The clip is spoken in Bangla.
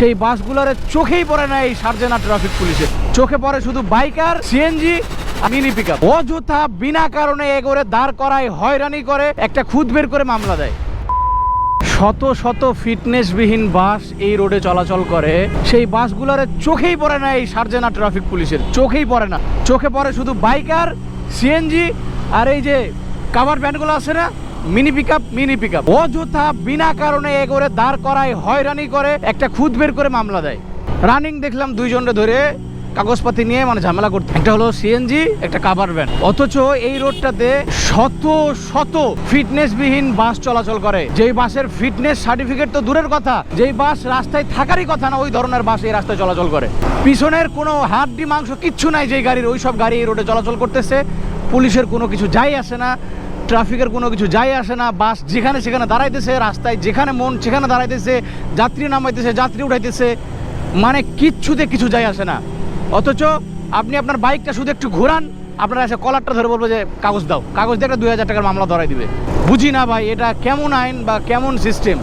সেই বাসগুলোর চোখেই পড়ে না এই সার্জেনা ট্রাফিক পুলিশের চোখে পড়ে শুধু বাইকার সিএনজি মিনি পিক অযথা বিনা কারণে এগোরে দাঁড় করায় হয়রানি করে, একটা খুদ বের করে মামলা দেয়। শত শত ফিটনেসবিহীন বাস এই রোডে চলাচল করে। সেই বাসগুলোর চোখেই পড়ে না এই সার্জেনা ট্রাফিক পুলিশের। চোখেই পড়ে না। চোখে পড়ে শুধু বাইকার সিএনজি আর এই যে কাভার ভ্যানগুলো আছে না mini pick up mini pick up অযথা বিনা কারণে এগোরে দাঁড় করায় হয়রানি করে একটা খুদ বের করে মামলা দেয়। রানিং দেখলাম দুইজনরে ধরে কাগজপাতি নিয়ে মানে ঝামেলা করতে। একটা হলো সিএনজি একটা কাভার ভ্যান অথচ এই রোডটাতে শত শত ফিটনেসবিহীন বাস চলাচল করে। যেই বাসের ফিটনেস সার্টিফিকেট তো দূরের কথা, যেই বাস রাস্তায় থাকারই কথা না, ওই ধরনের বাস এই রাস্তায় চলাচল করে। পিছনের কোনো হাড্ডি, মাংস কিচ্ছু নাই যেই গাড়ির ওই সব গাড়ি এই রোডে চলাচল করতেছে। পুলিশের কোনো কিছু যাই আসে না। ট্রাফিকের কোনো কিছু যাই আসে না, বাস যেখানে সেখানে দাঁড়াইতেছে, রাস্তায় যেখানে মন সেখানে দাঁড়াইতেছে, যাত্রী নামাইতেছে, যাত্রী উঠাইতেছে মানে কিচ্ছুতে কিছু যাই আসে না। অথচ আপনি আপনার বাইকটা শুধু একটু ঘোরান, আপনার এসে কলারটা ধরে বলব যে, কাগজ দাও। কাগজ দিয়ে একটা দুই হাজার টাকার মামলা ধরাই দিবে। বুঝি না ভাই, এটা কেমন আইন বা কেমন সিস্টেম